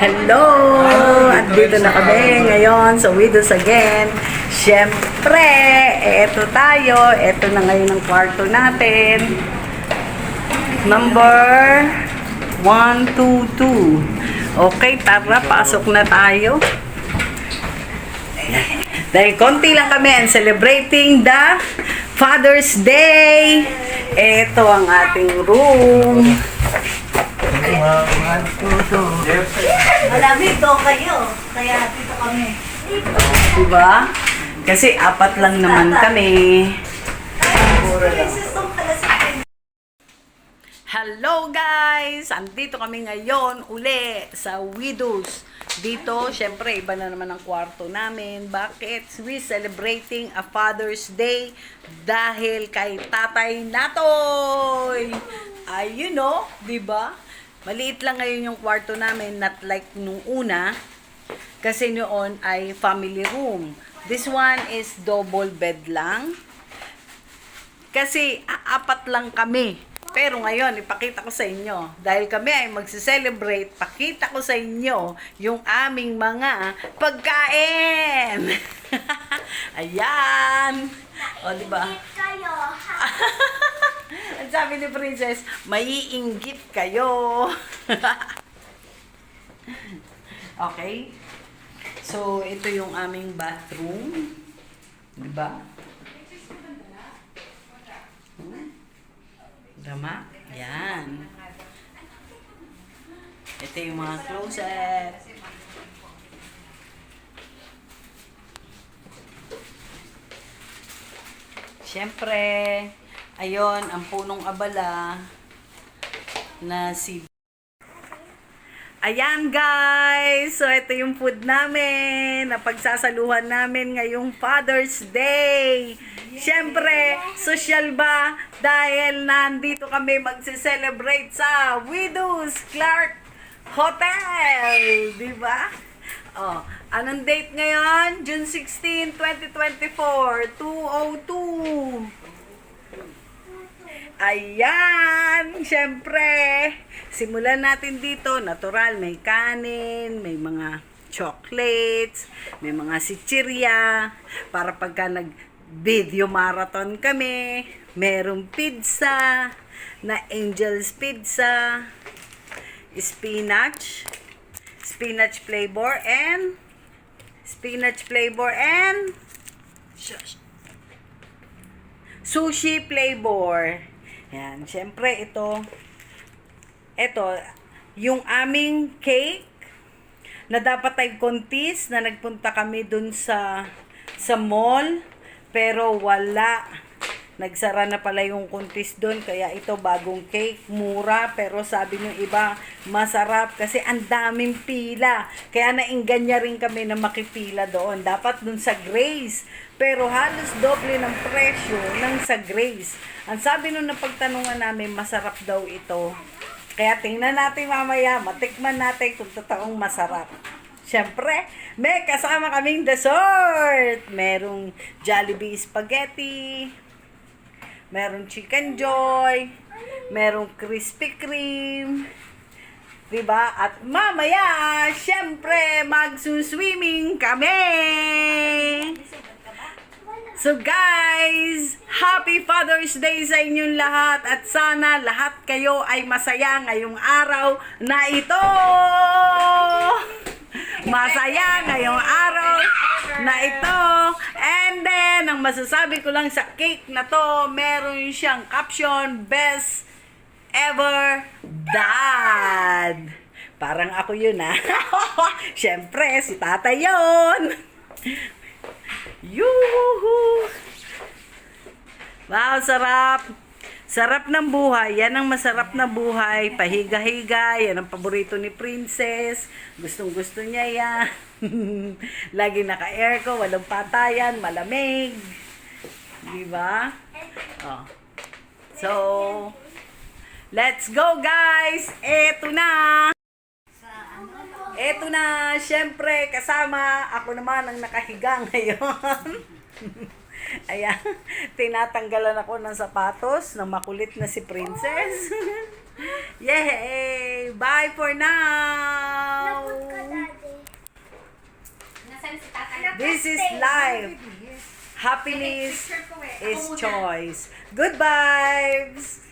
Hello! Andito na kami ngayon sa Widows Again. Siyempre, eto tayo. Eto na ngayon ang kwarto natin. Number 122. Okay, tara, pasok na tayo. Dahil konti lang kami and celebrating the Father's Day. Ito ang ating room. Marami ito kayo. Kaya dito kami. Diba? Kasi apat lang naman kami. Hello guys! Andito kami ngayon uli sa Widows. Dito, syempre, iba na naman ang kwarto namin. Bakit? We celebrating a Father's Day dahil kay Tatay Natoy! Ay, you know, di ba? Maliit lang ngayon yung kwarto namin, not like nung una. Kasi noon ay family room. This one is double bed lang. Kasi apat lang kami. Pero ngayon, ipakita ko sa inyo. Dahil kami ay magse-celebrate, pakita ko sa inyo yung aming mga pagkain. Ayan. O, di ba? Kayo. Ang sabi ni Princess, maiinggit kayo. okay? So, ito yung aming bathroom. Di ba? Hmm? Tama? Yan. Ito yung mga closet. Siyempre, ayon ang punong abala na si Ayan guys! So ito yung food namin na pagsasaluhan namin ngayong Father's Day. Siyempre, social ba? Dahil nandito kami magse-celebrate sa Widows Clark Hotel. Di ba? Oh, anong date ngayon? June 16, 2024, 202. Ayan! Siyempre, simulan natin dito. Natural, may kanin, may mga chocolates, may mga sichirya. Para pagka nag-video marathon kami, merong pizza na Angel's Pizza, spinach, spinach flavor, and spinach flavor, and sushi flavor. Yan, syempre ito, ito, yung aming cake na dapat ay contest na nagpunta kami dun sa sa mall pero wala nagsara na pala yung contest doon kaya ito bagong cake. Mura pero sabi ng iba masarap kasi ang daming pila. Kaya naingganya rin kami na makipila doon. Dapat doon sa Grace. Pero halos doble ng presyo ng sa Grace. Ang sabi nung napagtanungan namin masarap daw ito. Kaya tingnan natin mamaya matikman natin kung totoong masarap. Siyempre, may kasama kaming dessert. Merong Jollibee Spaghetti, merong Chicken Joy, merong Krispy Kreme, Diba? At mamaya, syempre, magsuswimming kami! So guys, happy Father's Day sa inyong lahat at sana lahat kayo ay masaya ngayong araw na ito! Masaya ngayong araw na ito. And ang masasabi ko lang sa cake na to, meron siyang caption, Best Ever Dad. Parang ako yun ah. Siyempre, si tata yun. Yuhu! Wow, sarap! Sarap ng buhay. Yan ang masarap na buhay. Pahiga-higa. Yan ang paborito ni Princess. Gustong gusto niya yan. Lagi naka-aircon. Walang patayan. Malamig. Diba? Oh. So, let's go guys! Eto na! Eto na, syempre, kasama, ako naman ang nakahiga ngayon. Ayan, tinatanggalan ako ng sapatos ng makulit na si Princess. Yay! Bye for now! This is life. Happiness is choice. Good vibes!